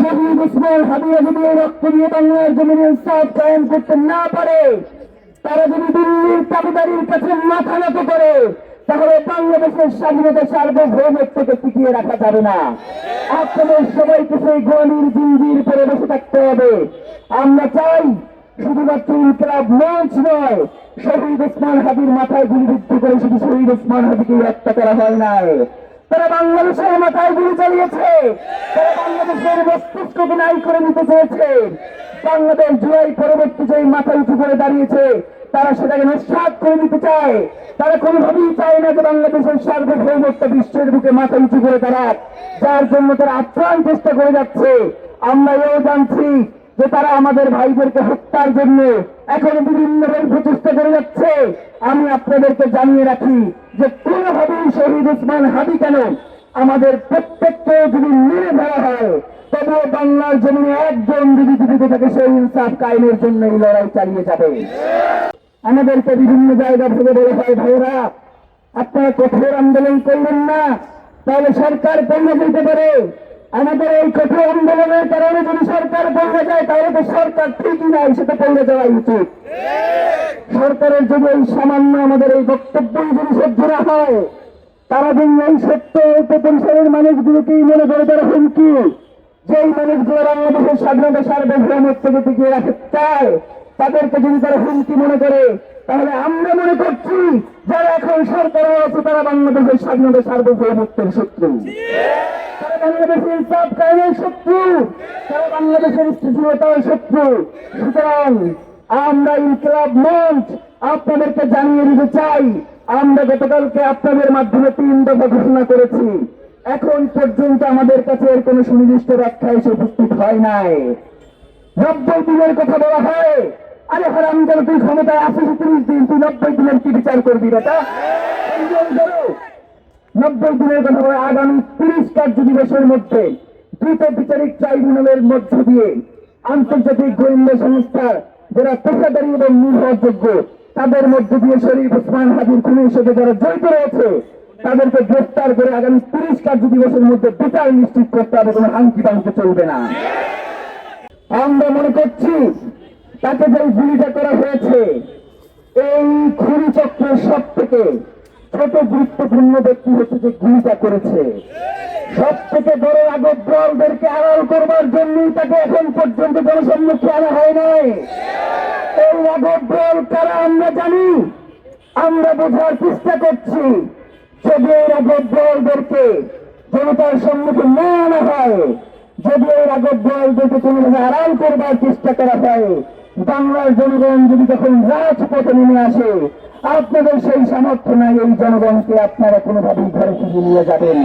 শহীদ উসমান হাবিয়া যদি এই রক্ত দিয়ে বাংলার জমিনে ইনসাফ কায়েম করতে না পারে, তারা যদি দিল্লির দাবিদারির কাছে মাথা নত করে, তাহলে বাংলাদেশের স্বাধীনতা সার্বভৌমত্বকে টিকিয়ে রাখা যাবে না। আপনাদের সবাইকে সেই গোয়ালির জিঞ্জির পরে বসে থাকতে হবে। আমরা চাই শুধুমাত্র ইনকলাব মঞ্চ নয়, শহীদ উসমান হাবির মাথায় গুলিবিদ্ধ করে শুধু শহীদ উসমান হাবিকে হত্যা করা হয় নাই। তারা বাংলাদেশের মাথায় গুলি চালিয়েছে। তারা বাংলাদেশের মস্তিষ্ককে নাই করে নিতে চেয়েছে। বাংলাদেশ জুলাই পরবর্তী যে মাথা উঁচু করে দাঁড়িয়েছে, তারা সেটাকে নস্বাত করে নিতে চায়। তারা কোনোভাবেই চায় না যে বাংলাদেশের সার্বভৌমত্ব বিশ্বের বুকে মাথা উঁচু করে দাঁড়াক। যার জন্য তারা আপ্রাণ চেষ্টা করে যাচ্ছে। আমরা এও জানছি যে তারা আমাদের ভাইদেরকে হত্যার জন্য এখন বিভিন্নভাবে প্রচেষ্টা করে যাচ্ছে। আমি আপনাদেরকে জানিয়ে রাখি যে কোনোভাবেই শহীদ উসমান হাবি কেন? আমাদের প্রত্যেককে যদি মেরে ধরা হয়, তবুও বাংলার জমিনে একজন যদি জীবিত থাকে, সেই ইনসাফ কায়েমের জন্য এই লড়াই চালিয়ে যাবে। আমাদেরকে বিভিন্ন জায়গা থেকে বলা হয় ভাইরা আপনারা কঠোর আন্দোলন করলেন না, তাহলে সরকার পড়ে যেতে পারে। আমাদের এই কঠোর আন্দোলনের কারণে যদি সরকার পড়ে যায়, তাহলে তো সরকার ঠিকই নাই, সেটা পড়ে যাওয়া উচিত। সরকারের যদি এই সামান্য আমাদের এই বক্তব্যই যদি সহ্য না হয়, তারা যদি এই সত্য অল্প পরিসরের মানুষগুলোকেই মনে করে তারা হুমকি। যেই মানুষগুলো বাংলাদেশের স্বাধীনতা সার্বভৌমত্বকে টিকিয়ে রাখতে চায়, তাদেরকে যদি তারা হুমকি মনে করে, তাহলে আমরা মনে করছি যারা এখন সরকারে আছে, তারা বাংলাদেশের স্বাধীনতা সার্বভৌমত্বের শত্রু। তারা বাংলাদেশের ইনসাফ কায়েমের শত্রু। তারা বাংলাদেশের শত্রু। সুতরাং আমরা ইনকলাব মঞ্চ আপনাদেরকে জানিয়ে দিতে চাই, আমরা গতকালকে আপনাদের মাধ্যমে তিন দফা ঘোষণা করেছি। এখন পর্যন্ত আমাদের কাছে এর কোনো সুনির্দিষ্ট ব্যাখ্যা এসে উপস্থিত হয় নাই। নব্বই দিনের কথা বলা হয়, আরে হারাম যেন তুই ক্ষমতায় আসিস, তিরিশ দিন তুই নব্বই দিনের কি বিচার করবি বেটা? নব্বই দিনের কথা বলে আগামী তিরিশ কার্য দিবসের মধ্যে দ্রুত বিচারিক ট্রাইব্যুনালের মধ্য দিয়ে আন্তর্জাতিক গোয়েন্দা সংস্থা যারা পেশাদারী এবং নির্ভরযোগ্য, তাদের মধ্য দিয়ে শরীফ ওসমান হাজির খুনের সাথে যারা জড়িত রয়েছে, তাদেরকে গ্রেফতার করে আগামী তিরিশ কার্য দিবসের মধ্যে বিচার নিশ্চিত করতে হবে, কোনো হাঙ্কি পাঙ্কি চলবে না। আমরা মনে করছি তাকে যে গুলিটা করা হয়েছে, এই খুনি চক্রের সব থেকে ছোট গুরুত্বপূর্ণ ব্যক্তি হচ্ছে যে গুলিটা করেছে। সব থেকে বড় আগত দলদেরকে আড়াল করবার জন্যই তাকে এখন পর্যন্ত জনসম্মুখে আনা হয় নাই। এই আগত দল কারা আমরা জানি, আমরা বোঝার চেষ্টা করছি যদি এই আগত দলদেরকে জনতার সম্মুখে না আনা হয় যদি এই আগত দলদেরকে কোনোভাবে আড়াল করবার চেষ্টা করা হয়, বাংলার জনগণ যদি তখন রাজপথে নেমে আসে, আপনাদের সেই সামর্থ্য নাই, এই জনগণকে আপনারা কোনোভাবেই ঘরে ফিরিয়ে নিয়ে যাবেন।